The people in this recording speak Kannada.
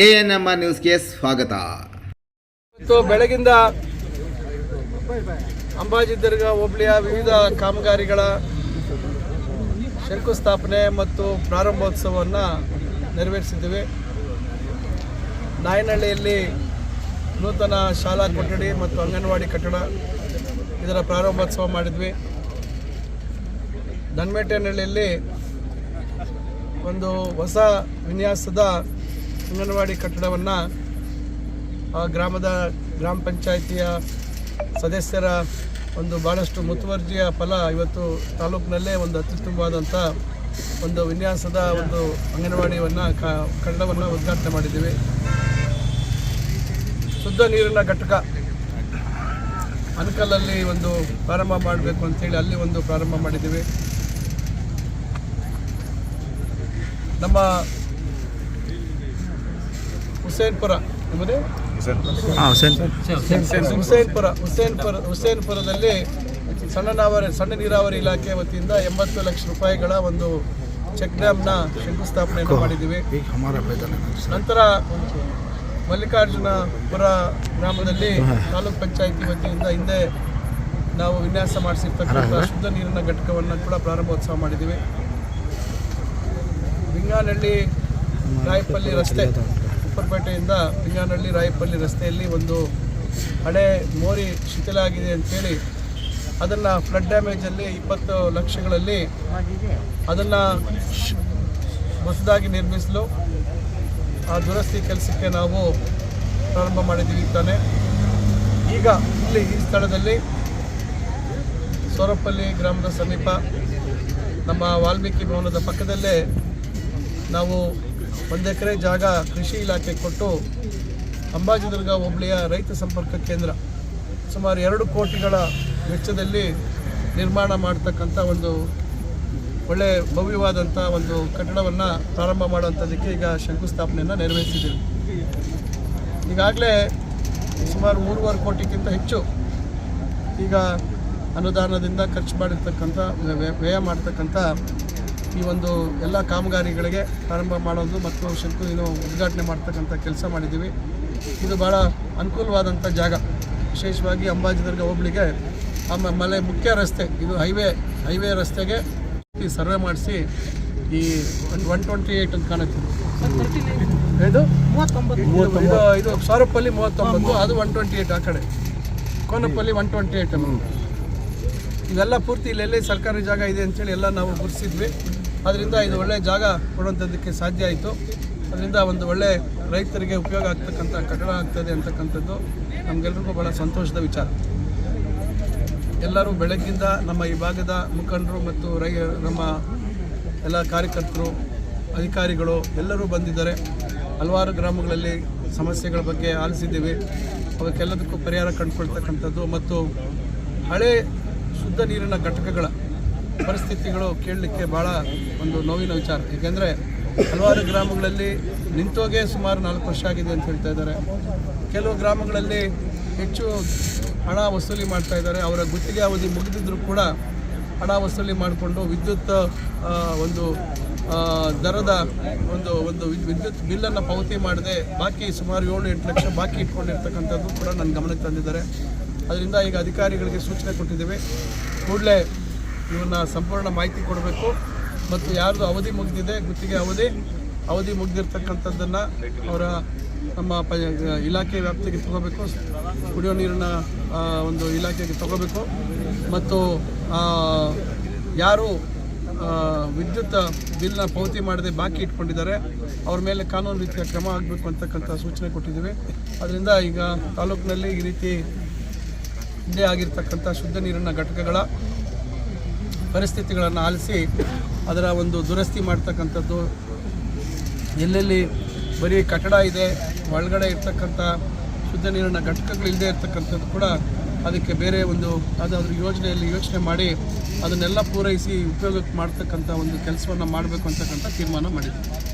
ಎ ಎನ್ ಆರ್ ನ್ಯೂಸ್ಗೆ ಸ್ವಾಗತ. ಇವತ್ತು ಬೆಳಗಿಂದ ಅಂಬಾಜಿದರ್ಗ ಹೋಬಳಿಯ ವಿವಿಧ ಕಾಮಗಾರಿಗಳ ಶಂಕುಸ್ಥಾಪನೆ ಮತ್ತು ಪ್ರಾರಂಭೋತ್ಸವವನ್ನು ನೆರವೇರಿಸಿದ್ದೇವೆ. ನಾಯನಹಳ್ಳಿಯಲ್ಲಿ ನೂತನ ಶಾಲಾ ಕೊಠಡಿ ಮತ್ತು ಅಂಗನವಾಡಿ ಕಟ್ಟಡ ಇದರ ಪ್ರಾರಂಭೋತ್ಸವ ಮಾಡಿದ್ವಿ. ದನ್ಮೇಟೆನಹಳ್ಳಿಯಲ್ಲಿ ಒಂದು ಹೊಸ ವಿನ್ಯಾಸದ ಅಂಗನವಾಡಿ ಕಟ್ಟಡವನ್ನು ಆ ಗ್ರಾಮದ ಗ್ರಾಮ ಪಂಚಾಯಿತಿಯ ಸದಸ್ಯರ ಒಂದು ಭಾಳಷ್ಟು ಮುತುವರ್ಜಿಯ ಫಲ ಇವತ್ತು ತಾಲೂಕಿನಲ್ಲೇ ಒಂದು ಅತ್ಯುತ್ತಮವಾದಂಥ ಒಂದು ವಿನ್ಯಾಸದ ಒಂದು ಅಂಗನವಾಡಿಯನ್ನು ಕ ಕನ್ನಡವನ್ನು ಉದ್ಘಾಟನೆ ಮಾಡಿದ್ದೀವಿ. ಶುದ್ಧ ನೀರಿನ ಘಟಕ ಅನಕಲ್ಲಲ್ಲಿ ಒಂದು ಪ್ರಾರಂಭ ಮಾಡಬೇಕು ಅಂತೇಳಿ ಅಲ್ಲಿ ಒಂದು ಪ್ರಾರಂಭ ಮಾಡಿದ್ದೀವಿ. ನಮ್ಮ ಹುಸೇನ್ಪುರ ನಿಮ್ಮದೇ? ಹುಸೇನ್ಪುರ ಹುಸೇನ್ಪುರ ಹುಸೇನ್ಪುರದಲ್ಲಿ ಸಣ್ಣ ನಾವರಿ ಸಣ್ಣ ನೀರಾವರಿ ಇಲಾಖೆ ವತಿಯಿಂದ ಎಂಬತ್ತು ಲಕ್ಷ ರೂಪಾಯಿಗಳ ಒಂದು ಚೆಕ್ ಡ್ಯಾಮ್ನ ಶಂಕುಸ್ಥಾಪನೆಯನ್ನು ಮಾಡಿದ್ದೀವಿ. ನಂತರ ಮಲ್ಲಿಕಾರ್ಜುನಪುರ ಗ್ರಾಮದಲ್ಲಿ ತಾಲೂಕ್ ಪಂಚಾಯಿತಿ ವತಿಯಿಂದ ಹಿಂದೆ ನಾವು ವಿನ್ಯಾಸ ಮಾಡಿಸಿರ್ತಕ್ಕಂಥ ಶುದ್ಧ ನೀರಿನ ಘಟಕವನ್ನು ಕೂಡ ಪ್ರಾರಂಭೋತ್ಸವ ಮಾಡಿದ್ದೀವಿ. ಬಿಂಗಾನಹಳ್ಳಿ ರಾಯಪಲ್ಲಿ ರಸ್ತೆ. ಉಪ್ಪರಪೇಟೆಯಿಂದ ಪಿಂಗಾನಹಳ್ಳಿ, ರಾಯಪಲ್ಲಿ ರಸ್ತೆಯಲ್ಲಿ ಒಂದು ಹಳೆ ಮೋರಿ ಶಿಥಿಲ ಆಗಿದೆ ಅಂತೇಳಿ ಅದನ್ನು ಫ್ಲಡ್ ಡ್ಯಾಮೇಜಲ್ಲಿ ಇಪ್ಪತ್ತು ಲಕ್ಷಗಳಲ್ಲಿ ಅದನ್ನು ಹೊಸದಾಗಿ ನಿರ್ಮಿಸಲು ಆ ದುರಸ್ತಿ ಕೆಲಸಕ್ಕೆ ನಾವು ಪ್ರಾರಂಭ ಮಾಡಿದ್ದೀವಿ ತಾನೆ. ಈಗ ಇಲ್ಲಿ ಈ ಸ್ಥಳದಲ್ಲಿ ಸೋರಪ್ಪಲ್ಲಿ ಗ್ರಾಮದ ಸಮೀಪ ನಮ್ಮ ವಾಲ್ಮೀಕಿ ಭವನದ ಪಕ್ಕದಲ್ಲೇ ನಾವು ಒಂದು ಎಕರೆ ಜಾಗ ಕೃಷಿ ಇಲಾಖೆ ಕೊಟ್ಟು ಅಂಬಾಜಿದುರ್ಗ ಹೋಬಳಿಯ ರೈತ ಸಂಪರ್ಕ ಕೇಂದ್ರ ಸುಮಾರು ಎರಡು ಕೋಟಿಗಳ ವೆಚ್ಚದಲ್ಲಿ ನಿರ್ಮಾಣ ಮಾಡ್ತಕ್ಕಂಥ ಒಂದು ಒಳ್ಳೆ ಭವ್ಯವಾದಂಥ ಒಂದು ಕಟ್ಟಡವನ್ನು ಪ್ರಾರಂಭ ಮಾಡುವಂಥದ್ದಕ್ಕೆ ಈಗ ಶಂಕುಸ್ಥಾಪನೆಯನ್ನು ನೆರವೇರಿಸಿದ್ದೀವಿ. ಈಗಾಗಲೇ ಸುಮಾರು ಮೂರುವರೆ ಕೋಟಿಗಿಂತ ಹೆಚ್ಚು ಈಗ ಅನುದಾನದಿಂದ ಖರ್ಚು ಮಾಡಿರ್ತಕ್ಕಂಥ ವ್ಯ- ವ್ಯಯ ಮಾಡ್ತಕ್ಕಂಥ ಈ ಒಂದು ಎಲ್ಲ ಕಾಮಗಾರಿಗಳಿಗೆ ಪ್ರಾರಂಭ ಮಾಡೋದು ಮತ್ತು ಶಂಕು ಏನು ಉದ್ಘಾಟನೆ ಮಾಡ್ತಕ್ಕಂಥ ಕೆಲಸ ಮಾಡಿದ್ದೀವಿ. ಇದು ಭಾಳ ಅನುಕೂಲವಾದಂಥ ಜಾಗ. ವಿಶೇಷವಾಗಿ ಅಂಬಾಜಿದುರ್ಗ ಹೋಬಳಿಗೆ ಆಮೇಲೆ ಮುಖ್ಯ ರಸ್ತೆ ಇದು ಹೈವೇ ಹೈವೇ ರಸ್ತೆಗೆ ಈ ಸರ್ವೆ ಮಾಡಿಸಿ ಈ ಒನ್ ಒನ್ ಟ್ವೆಂಟಿ ಏಯ್ಟ್ ಅಂತ ಕಾಣುತ್ತೆ. ಇದು? ಇದು ಇದು ಸಾರಪ್ಪಲ್ಲಿ ಮೂವತ್ತೊಂಬತ್ತು ಅದು ಒನ್ ಟ್ವೆಂಟಿ ಏಯ್ಟ್ ಆ ಕಡೆ. ಕೋನಪ್ಪಲ್ಲಿ ಒನ್ ಟ್ವೆಂಟಿ ಏಯ್ಟ್ ಇವೆಲ್ಲ ಪೂರ್ತಿ ಇಲ್ಲೆಲ್ಲಿ ಸರ್ಕಾರಿ ಜಾಗ ಇದೆ ಅಂತೇಳಿ ಎಲ್ಲ ನಾವು ಗುರುತಿಸಿದ್ವಿ. ಅದರಿಂದ ಇದು ಒಳ್ಳೆಯ ಜಾಗ ಕೊಡುವಂಥದ್ದಕ್ಕೆ ಸಾಧ್ಯ ಆಯಿತು. ಅದರಿಂದ ಒಂದು ಒಳ್ಳೆ ರೈತರಿಗೆ ಉಪಯೋಗ ಆಗ್ತಕ್ಕಂಥ ಕಟ್ಟಡ ಆಗ್ತದೆ ಅಂತಕ್ಕಂಥದ್ದು ನಮಗೆಲ್ರಿಗೂ ಭಾಳ ಸಂತೋಷದ ವಿಚಾರ. ಎಲ್ಲರೂ ಬೆಳಗ್ಗಿಂದ ನಮ್ಮ ಈ ಭಾಗದ ಮುಖಂಡರು ಮತ್ತು ರೈ, ನಮ್ಮ ಎಲ್ಲ ಕಾರ್ಯಕರ್ತರು, ಅಧಿಕಾರಿಗಳು ಎಲ್ಲರೂ ಬಂದಿದ್ದಾರೆ. ಹಲವಾರು ಗ್ರಾಮಗಳಲ್ಲಿ ಸಮಸ್ಯೆಗಳ ಬಗ್ಗೆ ಆಲಿಸಿದ್ದೀವಿ. ಅವಕ್ಕೆಲ್ಲದಕ್ಕೂ ಪರಿಹಾರ ಕಂಡುಕೊಳ್ತಕ್ಕಂಥದ್ದು ಮತ್ತು ಹಳೆ ಶುದ್ಧ ನೀರಿನ ಘಟಕಗಳ ಪರಿಸ್ಥಿತಿಗಳು ಕೇಳಲಿಕ್ಕೆ ಭಾಳ ಒಂದು ನೋವಿನ ವಿಚಾರ. ಏಕೆಂದರೆ ಹಲವಾರು ಗ್ರಾಮಗಳಲ್ಲಿ ನಿಂತೋಗೆ ಸುಮಾರು ನಾಲ್ಕು ವರ್ಷ ಆಗಿದೆ ಅಂತ ಹೇಳ್ತಾ ಇದ್ದಾರೆ. ಕೆಲವು ಗ್ರಾಮಗಳಲ್ಲಿ ಹೆಚ್ಚು ಹಣ ವಸೂಲಿ ಮಾಡ್ತಾ ಇದ್ದಾರೆ. ಅವರ ಗುತ್ತಿಗೆ ಅವಧಿ ಮುಗಿದಿದ್ರು ಕೂಡ ಹಣ ವಸೂಲಿ ಮಾಡಿಕೊಂಡು ವಿದ್ಯುತ್ ಒಂದು ದರದ ಒಂದು ಒಂದು ವಿದ್- ವಿದ್ಯುತ್ ಬಿಲ್ಲನ್ನು ಪಾವತಿ ಮಾಡದೆ ಬಾಕಿ ಸುಮಾರು ಏಳು ಎಂಟು ಲಕ್ಷ ಬಾಕಿ ಇಟ್ಕೊಂಡಿರ್ತಕ್ಕಂಥದ್ದು ಕೂಡ ನನ್ನ ಗಮನಕ್ಕೆ ತಂದಿದ್ದಾರೆ. ಅದರಿಂದ ಈಗ ಅಧಿಕಾರಿಗಳಿಗೆ ಸೂಚನೆ ಕೊಟ್ಟಿದ್ದೇವೆ. ಕೂಡಲೇ ಇವನ್ನ ಸಂಪೂರ್ಣ ಮಾಹಿತಿ ಕೊಡಬೇಕು. ಮತ್ತು ಯಾರ್ದು ಅವಧಿ ಮುಗಿದಿದೆ, ಗುತ್ತಿಗೆ ಅವಧಿ ಅವಧಿ ಮುಗಿದಿರ್ತಕ್ಕಂಥದ್ದನ್ನು ಅವರ ನಮ್ಮ ಪ ಇಲಾಖೆ ವ್ಯಾಪ್ತಿಗೆ ತಗೋಬೇಕು. ಕುಡಿಯೋ ನೀರಿನ ಒಂದು ಇಲಾಖೆಗೆ ತಗೋಬೇಕು. ಮತ್ತು ಯಾರು ವಿದ್ಯುತ್ ಬಿಲ್ನ ಪಾವತಿ ಮಾಡದೆ ಬಾಕಿ ಇಟ್ಕೊಂಡಿದ್ದಾರೆ, ಅವ್ರ ಮೇಲೆ ಕಾನೂನು ರೀತಿಯ ಕ್ರಮ ಆಗಬೇಕು ಅಂತಕ್ಕಂಥ ಸೂಚನೆ ಕೊಟ್ಟಿದ್ದೀವಿ. ಅದರಿಂದ ಈಗ ತಾಲೂಕಿನಲ್ಲಿ ಈ ರೀತಿ ಹಿಂದೆ ಆಗಿರ್ತಕ್ಕಂಥ ಶುದ್ಧ ನೀರಿನ ಘಟಕಗಳ ಪರಿಸ್ಥಿತಿಗಳನ್ನು ಆಲಿಸಿ ಅದರ ಒಂದು ದುರಸ್ತಿ ಮಾಡ್ತಕ್ಕಂಥದ್ದು. ಎಲ್ಲೆಲ್ಲಿ ಬರೀ ಕಟ್ಟಡ ಇದೆ, ಒಳಗಡೆ ಇರ್ತಕ್ಕಂಥ ಶುದ್ಧ ನೀರಿನ ಘಟಕಗಳು ಇಲ್ಲದೆ ಇರ್ತಕ್ಕಂಥದ್ದು ಕೂಡ ಅದಕ್ಕೆ ಬೇರೆ ಒಂದು ಯಾವುದಾದ್ರೂ ಯೋಜನೆಯಲ್ಲಿ ಯೋಚನೆ ಮಾಡಿ ಅದನ್ನೆಲ್ಲ ಪೂರೈಸಿ ಉಪಯೋಗಕ್ಕೆ ಮಾಡ್ತಕ್ಕಂಥ ಒಂದು ಕೆಲಸವನ್ನು ಮಾಡಬೇಕು ಅಂತಕ್ಕಂಥ ತೀರ್ಮಾನ ಮಾಡಿದ್ವಿ.